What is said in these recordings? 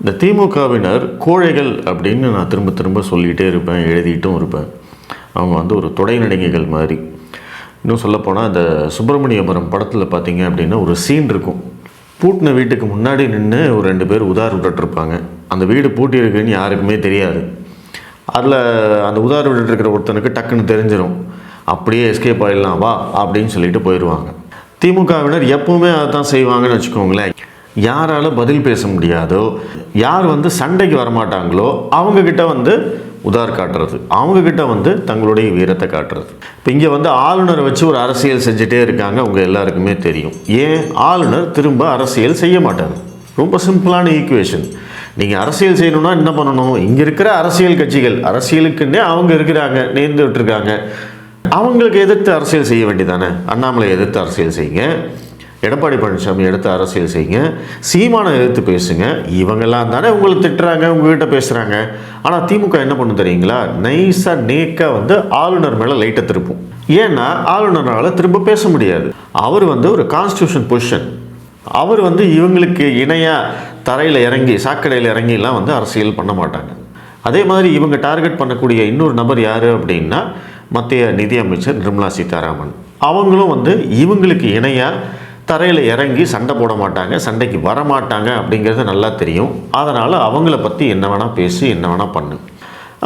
இந்த திமுகவினர் கோழைகள் அப்படின்னு நான் திரும்ப திரும்ப சொல்லிகிட்டே இருப்பேன் எழுதிட்டும் இருப்பேன். அவங்க வந்து ஒரு தொடை நடிகைகள் மாதிரி. இன்னும் சொல்லப்போனால் இந்த சுப்பிரமணியபுரம் படத்தில் பார்த்தீங்க அப்படின்னா ஒரு சீன் இருக்கும். பூட்டின வீட்டுக்கு முன்னாடி நின்று ஒரு ரெண்டு பேர் உதார் விட்டுட்ருப்பாங்க. அந்த வீடு பூட்டி இருக்குன்னு யாருக்குமே தெரியாது. அதில் அந்த உதார் விட்டுட்டுருக்கிற ஒருத்தனுக்கு டக்குன்னு தெரிஞ்சிடும் அப்படியே எஸ்கேப் ஆகிடலாம் வா அப்படின்னு சொல்லிட்டு போயிடுவாங்க திமுகவினர் எப்பவுமே அதை தான் செய்வாங்கன்னு வச்சுக்கோங்களேன். யாரால் பதில் பேச முடியாதோ யார் வந்து சண்டைக்கு வரமாட்டாங்களோ அவங்கக்கிட்ட வந்து உதார் காட்டுறது. அவங்கக்கிட்ட வந்து தங்களுடைய வீரத்தை காட்டுறது. இப்போ இங்கே வந்து ஆளுநரை வச்சு ஒரு அரசியல் செஞ்சுட்டே இருக்காங்க அவங்க எல்லாருக்குமே தெரியும். ஏன்? ஆளுநர் திரும்ப அரசியல் செய்ய மாட்டார். ரொம்ப சிம்பிளான ஈக்குவேஷன் நீங்கள் அரசியல் செய்யணும்னா என்ன பண்ணணும்? இங்கே இருக்கிற அரசியல் கட்சிகள் அரசியலுக்குன்னே அவங்க இருக்கிறாங்க நேர்ந்து விட்டுருக்காங்க. அவங்களுக்கு எதிர்த்து அரசியல் செய்ய வேண்டியதானே அண்ணாமலை எதிர்த்து அரசியல் செய்யுங்க. எடப்பாடி பழனிசாமி எடுத்து அரசியல் செய்யுங்க. சீமானை எதிர்த்து பேசுங்க. இவங்கெல்லாம் தானே உங்களை திட்டுறாங்க உங்ககிட்ட பேசுகிறாங்க ஆனால் திமுக என்ன பண்ணு தெரியுங்களா? நைஸாக நேக்காக வந்து ஆளுநர் மேலே லைட்டை திருப்பும். ஏன்னா ஆளுநரால் திரும்ப பேச முடியாது. அவர் வந்து ஒரு கான்ஸ்டியூஷன் பொசிஷன் அவர் வந்து இவங்களுக்கு இணையாக தரையில் இறங்கி சாக்கடையில் இறங்கிலாம் வந்து அரசியல் பண்ண மாட்டாங்க. அதே மாதிரி இவங்க டார்கெட் பண்ணக்கூடிய இன்னொரு நபர் யார் அப்படின்னா மத்திய நிதியமைச்சர் நிர்மலா சீதாராமன். அவங்களும் வந்து இவங்களுக்கு இணையாக தரையில் இறங்கி சண்டை போட மாட்டாங்க சண்டைக்கு வர மாட்டாங்க அப்படிங்கிறது நல்லா தெரியும். அதனால் அவங்கள பற்றி என்ன வேணால் பேசி என்ன வேணால் பண்ணு.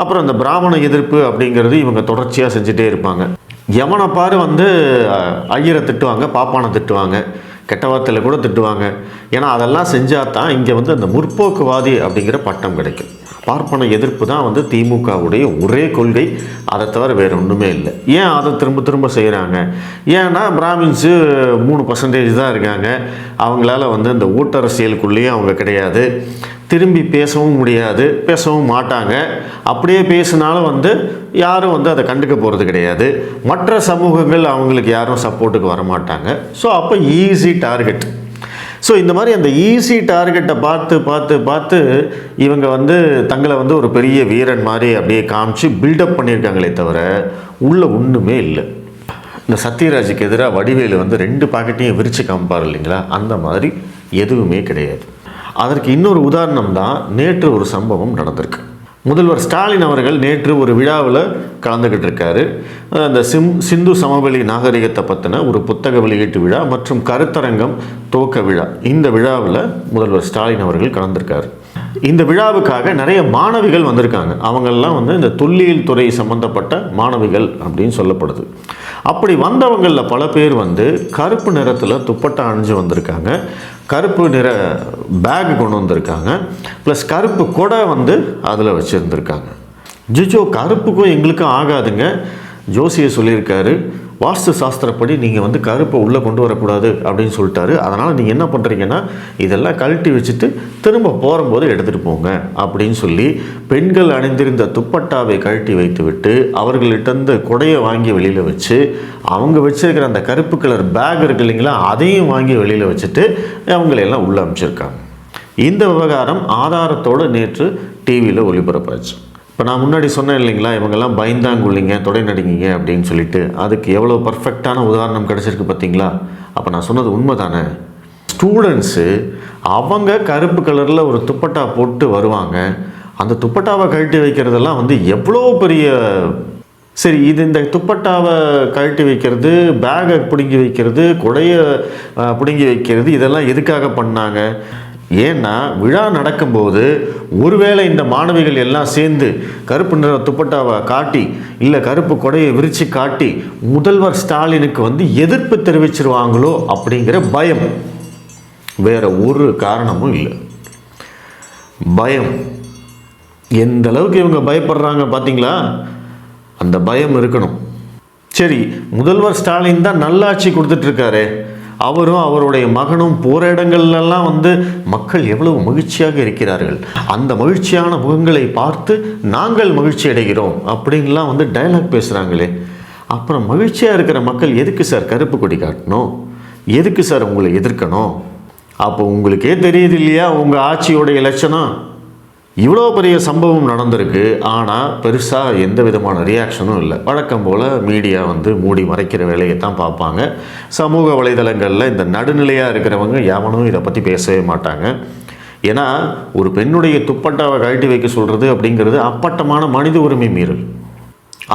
அப்புறம் இந்த பிராமண எதிர்ப்பு அப்படிங்கிறது இவங்க தொடர்ச்சியாக செஞ்சுட்டே இருப்பாங்க. எவனை பாரு வந்து ஐயரை திட்டுவாங்க பாப்பானை திட்டுவாங்க கெட்ட வார்த்தையில் கூட திட்டுவாங்க. ஏன்னா அதெல்லாம் செஞ்சால் தான் இங்கே வந்து அந்த முற்போக்குவாதி அப்படிங்கிற பட்டம் கிடைக்கும். பார்ப்பன எதிர்ப்பு தான் வந்து திமுகவுடைய ஒரே கொள்கை. அதை தவிர வேறு ஒன்றுமே இல்லை. ஏன் அதை திரும்ப திரும்ப செய்கிறாங்க ஏன்னா பிராமின்ஸு மூணு பர்சன்டேஜ் தான் இருக்காங்க. அவங்களால வந்து இந்த ஊட்டரசியலுக்குள்ளேயும் அவங்க கிடையாது. திரும்பி பேசவும் முடியாது. பேசவும் மாட்டாங்க. அப்படியே பேசினாலும் வந்து யாரும் வந்து அதை கண்டுக்க போகிறது கிடையாது. மற்ற சமூகங்கள் அவங்களுக்கு யாரும் சப்போர்ட்டுக்கு வர மாட்டாங்க ஸோ அப்போ ஈஸி டார்கெட் ஸோ இந்த மாதிரி அந்த ஈஸி டார்கெட்டை பார்த்து பார்த்து பார்த்து இவங்க வந்து தங்களை வந்து ஒரு பெரிய வீரன் மாதிரி அப்படியே காமிச்சு பில்டப் பண்ணியிருக்காங்களே தவிர உள்ளே ஒன்றுமே இல்லை. இந்த சத்யராஜுக்கு எதிராக வடிவேலு வந்து ரெண்டு பாக்கெட்டையும் விரித்து காமிப்பார் இல்லைங்களா? அந்த மாதிரி எதுவுமே கிடையாது. அதற்கு இன்னொரு உதாரணம் தான் நேற்று ஒரு சம்பவம் நடந்திருக்கு. முதல்வர் ஸ்டாலின் அவர்கள் நேற்று ஒரு விழாவில் கலந்துக்கிட்டு இருக்காரு அந்த சிம் சிந்து சமவெளி நாகரிகத்தை பற்றின ஒரு புத்தக வெளியீட்டு விழா மற்றும் கருத்தரங்கம் துவக்க விழா. இந்த விழாவில் முதல்வர் ஸ்டாலின் அவர்கள் கலந்திருக்காரு. இந்த விழாவுக்காக நிறைய மாணவிகள் வந்திருக்காங்க. அவங்கெல்லாம் வந்து இந்த தொல்லியல் துறை சம்பந்தப்பட்ட மாணவிகள் அப்படின்னு சொல்லப்படுது. அப்படி வந்தவங்களில் பல பேர் வந்து கருப்பு நிறத்தில் துப்பட்டா அணிஞ்சு வந்திருக்காங்க. கருப்பு நிற பேக் கொண்டு வந்திருக்காங்க. ப்ளஸ் கருப்பு கொடை வந்து அதில் வச்சுருந்துருக்காங்க. ஜிஜோ கருப்புக்கும் எங்களுக்கும் ஆகாதுங்க. ஜோசியை சொல்லியிருக்காரு வாஸ்து சாஸ்திரப்படி நீங்கள் வந்து கருப்பை உள்ளே கொண்டு வரக்கூடாது அப்படின்னு சொல்லிட்டாரு. அதனால் நீங்கள் என்ன பண்ணுறீங்கன்னா இதெல்லாம் கழட்டி வச்சுட்டு திரும்ப போகும்போது எடுத்துகிட்டு போங்க அப்படின்னு சொல்லி பெண்கள் அணிந்திருந்த துப்பட்டாவை கழட்டி வைத்துவிட்டு விட்டு குடையை வாங்கி வெளியில் வச்சு அவங்க வச்சிருக்கிற அந்த கருப்பு கலர் பேக் இருக்கு இல்லைங்களா அதையும் வாங்கி வெளியில் வச்சுட்டு அவங்களையெல்லாம் உள்ளே அமைச்சிருக்காங்க இந்த விவகாரம் ஆதாரத்தோடு நேற்று டிவியில் ஒளிபரப்பாச்சு. இப்போ நான் முன்னாடி சொன்னேன் இல்லைங்களா இவங்கெல்லாம் பயந்தாங்குள்ளிங்க தொடை நடிங்கிங்க அப்படின்னு சொல்லிட்டு அதுக்கு எவ்வளோ பர்ஃபெக்டான உதாரணம் கிடச்சிருக்கு பார்த்தீங்களா? அப்போ நான் சொன்னது உண்மை தானே ஸ்டூடெண்ட்ஸு அவங்க கருப்பு கலரில் ஒரு துப்பட்டா போட்டு வருவாங்க. அந்த துப்பட்டாவை கழட்டி வைக்கிறதெல்லாம் வந்து எவ்வளோ பெரிய சரி இது இந்த துப்பட்டாவை கழட்டி வைக்கிறது பேகை பிடுங்கி வைக்கிறது கொடையை பிடுங்கி வைக்கிறது இதெல்லாம் எதுக்காக பண்ணாங்க? ஏன்னா விழா நடக்கும்போது ஒருவேளை இந்த மாணவிகள் எல்லாம் சேர்ந்து கருப்பு நிற துப்பட்டாவை காட்டி இல்லை கருப்பு கொடையை விரித்து காட்டி முதல்வர் ஸ்டாலினுக்கு வந்து எதிர்ப்பு தெரிவிச்சிருவாங்களோ அப்படிங்கிற பயம். வேற ஒரு காரணமும் இல்லை. பயம். எந்த அளவுக்கு இவங்க பயப்படுறாங்க பார்த்தீங்களா அந்த பயம் இருக்கணும். சரி முதல்வர் ஸ்டாலின் தான் நல்லாட்சி கொடுத்துட்ருக்காரு அவரும் அவருடைய மகனும் போகிற இடங்கள்லாம் வந்து மக்கள் எவ்வளவு மகிழ்ச்சியாக இருக்கிறார்கள். அந்த மகிழ்ச்சியான முகங்களை பார்த்து நாங்கள் மகிழ்ச்சி அடைகிறோம் அப்படின்லாம் வந்து டயலாக் பேசுகிறாங்களே அப்புறம் மகிழ்ச்சியாக இருக்கிற மக்கள் எதுக்கு சார் கருப்பு கொடி காட்டணும்? எதுக்கு சார் உங்களை எதிர்க்கணும்? அப்போ உங்களுக்கே தெரியுது இல்லையா உங்கள் ஆட்சியோடைய லட்சணம் இவ்வளோ பெரிய சம்பவம் நடந்திருக்கு. ஆனால் பெருசாக எந்த விதமான ரியாக்ஷனும் இல்லை. வழக்கம் போல் மீடியா வந்து மூடி மறைக்கிற வேலையை தான் பார்ப்பாங்க. சமூக வலைதளங்களில் இந்த நடுநிலையாக இருக்கிறவங்க எவனும் இதை பற்றி பேசவே மாட்டாங்க. ஏன்னா ஒரு பெண்ணுடைய துப்பட்டாவை கழட்டி வைக்க சொல்கிறது அப்படிங்கிறது அப்பட்டமான மனித உரிமை மீறல்.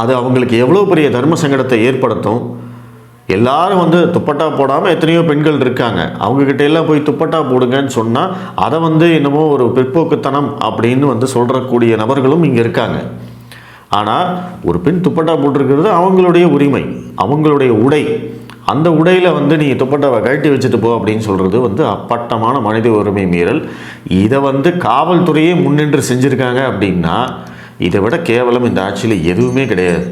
அது அவங்களுக்கு எவ்வளோ பெரிய தர்ம சங்கடத்தை ஏற்படுத்தும். எல்லாரும் வந்து துப்பட்டா போடாமல் எத்தனையோ பெண்கள் இருக்காங்க. அவங்கக்கிட்ட எல்லாம் போய் துப்பட்டா போடுங்கன்னு சொன்னால் அதை வந்து என்னமோ ஒரு பிற்போக்குத்தனம் அப்படின்னு வந்து சொல்கிறக்கூடிய நபர்களும் இங்கே இருக்காங்க. ஆனால் ஒரு பெண் துப்பட்டா போட்டிருக்கிறது அவங்களுடைய உரிமை அவங்களுடைய உடை. அந்த உடையில் வந்து நீங்கள் துப்பட்டாவை கழட்டி வச்சுட்டு போ அப்படின்னு சொல்கிறது வந்து அப்பட்டமான மனித உரிமை மீறல். இதை வந்து காவல்துறையே முன்னின்று செஞ்சுருக்காங்க அப்படின்னா இதை விட கேவலம் இந்த ஆட்சியில் எதுவுமே கிடையாது.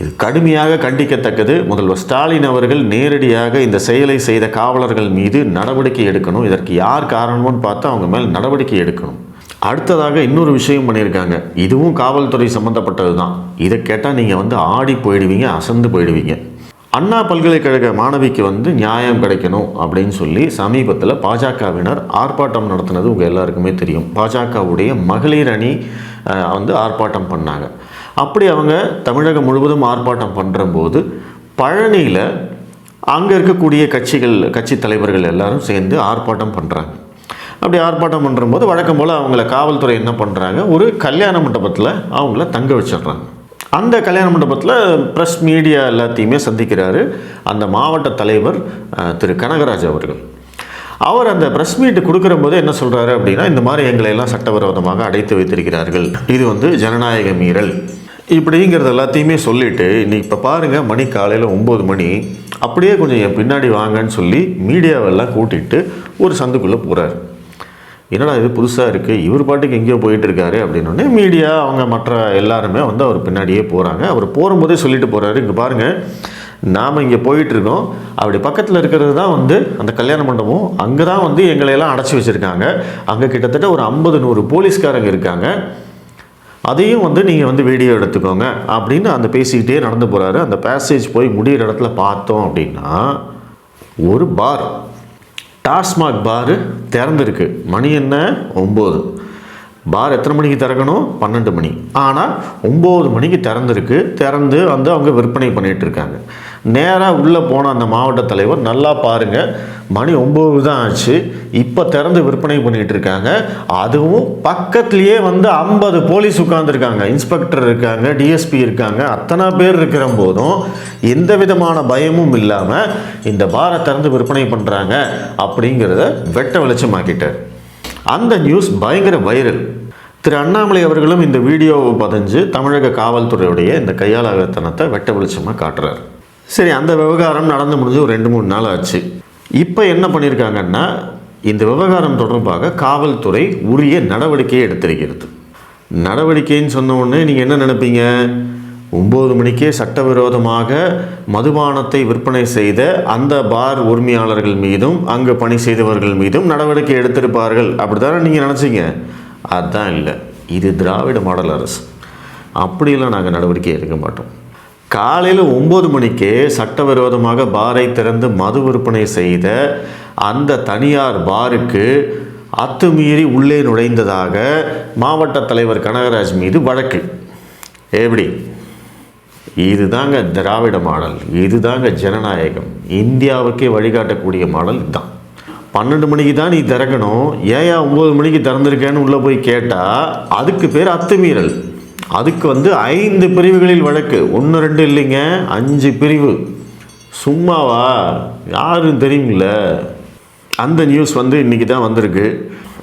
இது கடுமையாக கண்டிக்கத்தக்கது. முதல்வர் ஸ்டாலின் அவர்கள் நேரடியாக இந்த செயலை செய்த காவலர்கள் மீது நடவடிக்கை எடுக்கணும். இதற்கு யார் காரணம்னு பார்த்து அவங்க மேல் நடவடிக்கை எடுக்கணும். அடுத்ததாக இன்னொரு விஷயம் பண்ணியிருக்காங்க. இதுவும் காவல்துறை சம்மந்தப்பட்டது தான் இதை கேட்டால் நீங்கள் வந்து ஆடி போயிடுவீங்க அசந்து போயிடுவீங்க. அண்ணா பல்கலைக்கழக மாணவிக்கு வந்து நியாயம் கிடைக்கணும் அப்படின்னு சொல்லி சமீபத்தில் பாஜகவினர் ஆர்ப்பாட்டம் நடத்தினது உங்கள் எல்லாருக்குமே தெரியும். பாஜகவுடைய மகளிர் அணி வந்து ஆர்ப்பாட்டம் பண்ணாங்க. அப்படி அவங்க தமிழகம் முழுவதும் ஆர்ப்பாட்டம் பண்ணுறம்போது பழனியில் அங்கே இருக்கக்கூடிய கட்சிகள் கட்சி தலைவர்கள் எல்லாரும் சேர்ந்து ஆர்ப்பாட்டம் பண்ணுறாங்க அப்படி ஆர்ப்பாட்டம் பண்ணுறம்போது வழக்கம் போல் அவங்கள காவல்துறை என்ன பண்ணுறாங்க ஒரு கல்யாண மண்டபத்தில் அவங்கள தங்க வச்சிடுறாங்க. அந்த கல்யாண மண்டபத்தில் ப்ரெஸ் மீடியா எல்லாத்தையுமே சந்திக்கிறாரு அந்த மாவட்ட தலைவர் திரு கனகராஜ் அவர்கள். அவர் அந்த ப்ரெஸ் மீட்டு கொடுக்குற போது என்ன சொல்கிறாரு அப்படின்னா இந்த மாதிரி எங்களை எல்லாம் சட்டவிரோதமாக அடைத்து வைத்திருக்கிறார்கள். இது வந்து ஜனநாயக மீறல். இப்படிங்கிறது எல்லாத்தையுமே சொல்லிட்டு இன்றைக்கி இப்போ பாருங்கள் மணி காலையில் ஒம்பது மணி. அப்படியே கொஞ்சம் என் பின்னாடி வாங்கன்னு சொல்லி மீடியாவெல்லாம் கூட்டிகிட்டு ஒரு சந்துக்குள்ளே போகிறார் என்னடா இது புதுசாக இருக்குது இவர் பாட்டுக்கு எங்கேயோ போயிட்டுருக்காரு அப்படின்னோடனே மீடியா அவங்க மற்ற எல்லாருமே வந்து அவர் பின்னாடியே போகிறாங்க அவர் போகும்போதே சொல்லிட்டு போகிறாரு இங்கே பாருங்கள் நாம் இங்கே போயிட்டுருக்கோம் அப்படி பக்கத்தில் இருக்கிறது தான் வந்து அந்த கல்யாண மண்டபம். அங்கே தான் வந்து எங்களை எல்லாம் அடைச்சி வச்சுருக்காங்க. அங்கே கிட்டத்தட்ட ஒரு ஐம்பது நூறு போலீஸ்காரங்க இருக்காங்க. அதையும் வந்து நீங்கள் வந்து வீடியோ எடுத்துக்கோங்க அப்படின்னு அந்த பேசிக்கிட்டே நடந்து போகிறாரு அந்த பேசேஜ் போய் முடிகிற இடத்துல பார்த்தோம் அப்படின்னா ஒரு பார் டாஸ்மாக் பாரு திறந்துருக்கு. மணி என்ன? ஒம்பது பார் எத்தனை மணிக்கு திறக்கணும்? பன்னெண்டு மணி. ஆனால் ஒம்பது மணிக்கு திறந்துருக்கு. திறந்து வந்து அவங்க விற்பனை பண்ணிகிட்டு இருக்காங்க. நேராக உள்ளே போன அந்த மாவட்ட தலைவர் நல்லா பாருங்கள் மணி ஒம்பது தான் ஆச்சு. இப்போ திறந்து விற்பனை பண்ணிகிட்டு இருக்காங்க. அதுவும் பக்கத்துலேயே வந்து ஐம்பது போலீஸ் உட்காந்துருக்காங்க இன்ஸ்பெக்டர் இருக்காங்க டிஎஸ்பி இருக்காங்க. அத்தனை பேர் இருக்கிற போதும் எந்த விதமான பயமும் இல்லாமல் இந்த பாரை திறந்து விற்பனை பண்ணுறாங்க அப்படிங்கிறத வெட்ட வெளிச்சமாக்கிட்டார். அந்த நியூஸ் பயங்கர வைரல் திரு அண்ணாமலை அவர்களும் இந்த வீடியோவை பதிஞ்சு தமிழக காவல்துறையுடைய இந்த கையாளத்தனத்தை வெட்ட வெளிச்சமாக காட்டுறார். சரி அந்த விவகாரம் நடந்து முடிஞ்சு ஒரு ரெண்டு மூணு நாள் ஆச்சு. இப்போ என்ன பண்ணியிருக்காங்கன்னா இந்த விவகாரம் தொடர்பாக காவல்துறை உரிய நடவடிக்கையை எடுத்திருக்கிறது. நடவடிக்கைன்னு சொன்ன உடனே நீங்கள் என்ன நினைப்பீங்க? ஒம்பது மணிக்கே சட்டவிரோதமாக மதுபானத்தை விற்பனை செய்த அந்த பார் உரிமையாளர்கள் மீதும் அங்கு பணி செய்தவர்கள் மீதும் நடவடிக்கை எடுத்திருப்பார்கள். அப்படித்தானே நீங்கள் நினச்சிங்க? அதுதான் இல்லை. இது திராவிட மாடல் அரசு. அப்படியெல்லாம் நாங்கள் நடவடிக்கை எடுக்க மாட்டோம். காலையில் ஒம்பது மணிக்கே சட்டவிரோதமாக பாரை திறந்து மது விற்பனை செய்த அந்த தனியார் பாருக்கு அத்துமீறி உள்ளே நுழைந்ததாக மாவட்ட தலைவர் கனகராஜ் மீது வழக்கு. எப்படி? இதுதாங்க திராவிட மாடல் இதுதாங்க ஜனநாயகம். இந்தியாவுக்கே வழிகாட்டக்கூடிய மாடல் இதுதான். பன்னெண்டு மணிக்கு தான் நீ திறக்கணும். ஏயா ஒம்பது மணிக்கு திறந்திருக்கேன்னு உள்ளே போய் கேட்டால் அதுக்கு பேர் அத்துமீறல். அதுக்கு வந்து ஐந்து பிரிவுகளில் வழக்கு. ஒன்று ரெண்டு இல்லைங்க அஞ்சு பிரிவு. சும்மாவா? யாரும் தெரியுங்கள அந்த நியூஸ் வந்து இன்றைக்கி தான் வந்திருக்கு.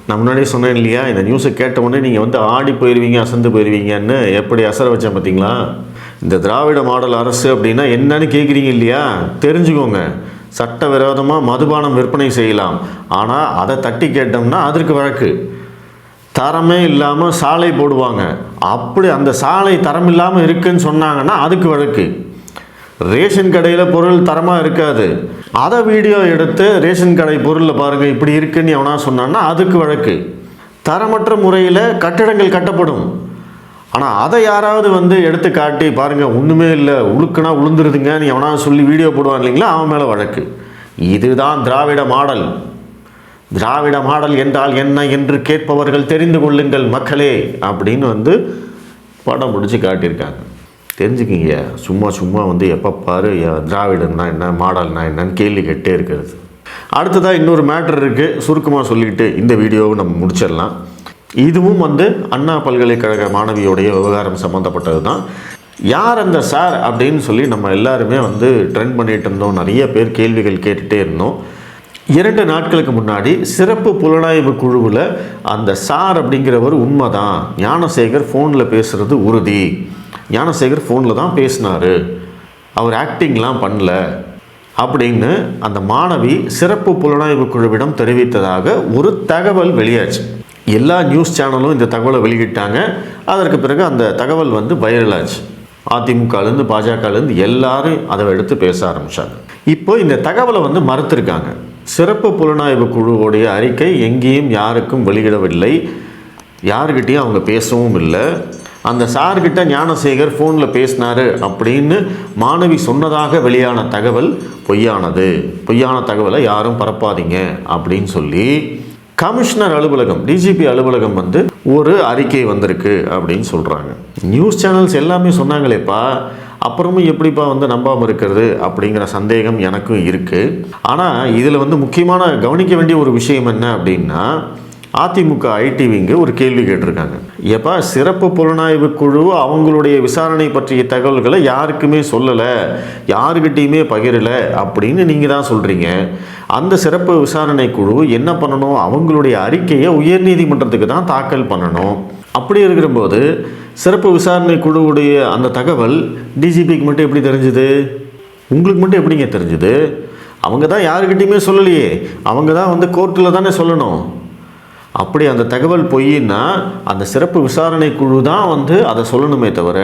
நான் முன்னாடியே சொன்னேன் இல்லையா? இந்த நியூஸை கேட்ட உடனே நீங்கள் வந்து ஆடி போயிடுவீங்க அசந்து போயிடுவீங்கன்னு எப்படி அசர வச்சேன் பார்த்தீங்களா இந்த திராவிட மாடல் அரசு அப்படின்னா என்னன்னு கேட்குறீங்க இல்லையா? தெரிஞ்சுக்கோங்க. சட்டவிரோதமாக மதுபானம் விற்பனை செய்யலாம். ஆனால் அதை தட்டி கேட்டோம்னா அதற்கு வழக்கு. தரமே இல்லாமல் சாலை போடுவாங்க. அப்படி அந்த சாலை தரம் இல்லாமல் இருக்குன்னு சொன்னாங்கன்னா அதுக்கு வழக்கு. ரேஷன் கடையில் பொருள் தரமாக இருக்காது. அதை வீடியோ எடுத்து ரேஷன் கடை பொருளில் பாருங்கள் இப்படி இருக்குன்னு எவனா சொன்னான்னா அதுக்கு வழக்கு. தரமற்ற முறையில் கட்டிடங்கள் கட்டப்படும். ஆனால் அதை யாராவது வந்து எடுத்து காட்டி பாருங்கள் ஒன்றுமே இல்லை உழுக்குனா உளுந்துருதுங்க நீ எவனா சொல்லி வீடியோ போடுவான் இல்லைங்களா? அவன் மேலே வழக்கு. இதுதான் திராவிட மாடல். திராவிட மாடல் என்றால் என்ன என்று கேட்பவர்கள் தெரிந்து கொள்ளுங்கள் மக்களே அப்படின்னு வந்து படம் பிடிச்சி காட்டியிருக்காங்க. தெரிஞ்சுக்கிங்க சும்மா சும்மா வந்து எப்போ பாரு திராவிடம்னா திராவிடன்னா என்ன மாடல்னா என்னன்னு கேள்வி கேட்டே இருக்கிறது. அடுத்ததாக இன்னொரு மேட்டர் இருக்குது சுருக்கமாக சொல்லிட்டு இந்த வீடியோவை நம்ம முடிச்சிடலாம். இதுவும் வந்து அண்ணா பல்கலைக்கழக மாணவியோடைய விவகாரம் சம்மந்தப்பட்டது தான் யார் அந்த சார் அப்படின்னு சொல்லி நம்ம எல்லாருமே வந்து ட்ரெண்ட் பண்ணிட்டு இருந்தோம். நிறைய பேர் கேள்விகள் கேட்டுகிட்டே இருந்தோம். இரண்டு நாட்களுக்கு முன்னாடி சிறப்பு புலனாய்வு குழுவில் அந்த சார் அப்படிங்கிறவர் உண்மைதான். ஞானசேகர் ஃபோனில் பேசுகிறது உறுதி. ஞானசேகர் ஃபோனில் தான் பேசினார். அவர் ஆக்டிங்லாம் பண்ணல. அப்படின்னு அந்த மாணவி சிறப்பு புலனாய்வு குழுவிடம் தெரிவித்ததாக ஒரு தகவல் வெளியாச்சு. எல்லா நியூஸ் சேனலும் இந்த தகவலை வெளியிட்டாங்க. அதற்கு பிறகு அந்த தகவல் வந்து வைரலாச்சு அதிமுகலேருந்து பாஜகலேருந்து எல்லாரும் அதை எடுத்து பேச ஆரம்பித்தாங்க இப்போ இந்த தகவலை வந்து மறுத்திருக்காங்க. சிறப்பு புலனாய்வு குழுவோடைய அறிக்கை எங்கேயும் யாருக்கும் வெளியிடவில்லை. யாருக்கிட்டேயும் அவங்க பேசவும் இல்லை. அந்த சார்கிட்ட ஞானசேகர் ஃபோனில் பேசினாரு அப்படின்னு மாணவி சொன்னதாக வெளியான தகவல் பொய்யானது. பொய்யான தகவலை யாரும் பரப்பாதீங்க அப்படின்னு சொல்லி கமிஷனர் அலுவலகம் டிஜிபி அலுவலகம் வந்து ஒரு அறிக்கை வந்திருக்கு அப்படின்னு சொல்கிறாங்க நியூஸ் சேனல்ஸ் எல்லாமே சொன்னாங்களேப்பா அப்புறமும் எப்படிப்பா வந்து நம்பாமல் இருக்கிறது அப்படிங்கிற சந்தேகம் எனக்கும் இருக்குது ஆனால் இதில் வந்து முக்கியமான கவனிக்க வேண்டிய ஒரு விஷயம் என்ன அப்படின்னா அதிமுக ஐடிவிங்க ஒரு கேள்வி கேட்டிருக்காங்க. எப்பா சிறப்பு புலனாய்வு குழு அவங்களுடைய விசாரணை பற்றிய தகவல்களை யாருக்குமே சொல்லலை யாருக்கிட்டேயுமே பகிரலை அப்படின்னு நீங்கள் தான் சொல்கிறீங்க அந்த சிறப்பு விசாரணை குழு என்ன பண்ணணும்? அவங்களுடைய அறிக்கையை உயர்நீதிமன்றத்துக்கு தான் தாக்கல் பண்ணணும். அப்படி இருக்கிறபோது சிறப்பு விசாரணை குழுவுடைய அந்த தகவல் டிஜிபிக்கு மட்டும் எப்படி தெரிஞ்சுது? உங்களுக்கு மட்டும் எப்படிங்க தெரிஞ்சுது? அவங்க தான் யாருக்கிட்டையுமே சொல்லலையே. அவங்க தான் வந்து கோர்ட்டில் தானே சொல்லணும். அப்படி அந்த தகவல் பொய்ன்னா அந்த சிறப்பு விசாரணை குழு தான் வந்து அதை சொல்லணுமே தவிர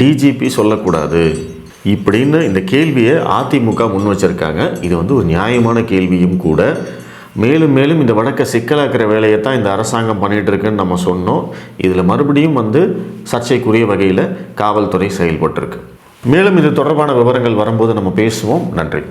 டிஜிபி சொல்லக்கூடாது. இப்படின்னு இந்த கேள்வியை அதிமுக முன் வச்சிருக்காங்க. இது வந்து ஒரு நியாயமான கேள்வியும் கூட. மேலும் மேலும் இந்த வழக்கை சிக்கலாக்கிற வேலையை தான் இந்த அரசாங்கம் பண்ணிகிட்டு இருக்குன்னு நம்ம சொன்னோம். இதில் மறுபடியும் வந்து சர்ச்சைக்குரிய வகையில் காவல்துறை செயல்பட்டிருக்கு. மேலும் இது தொடர்பான விவரங்கள் வரும்போது நம்ம பேசுவோம். நன்றி.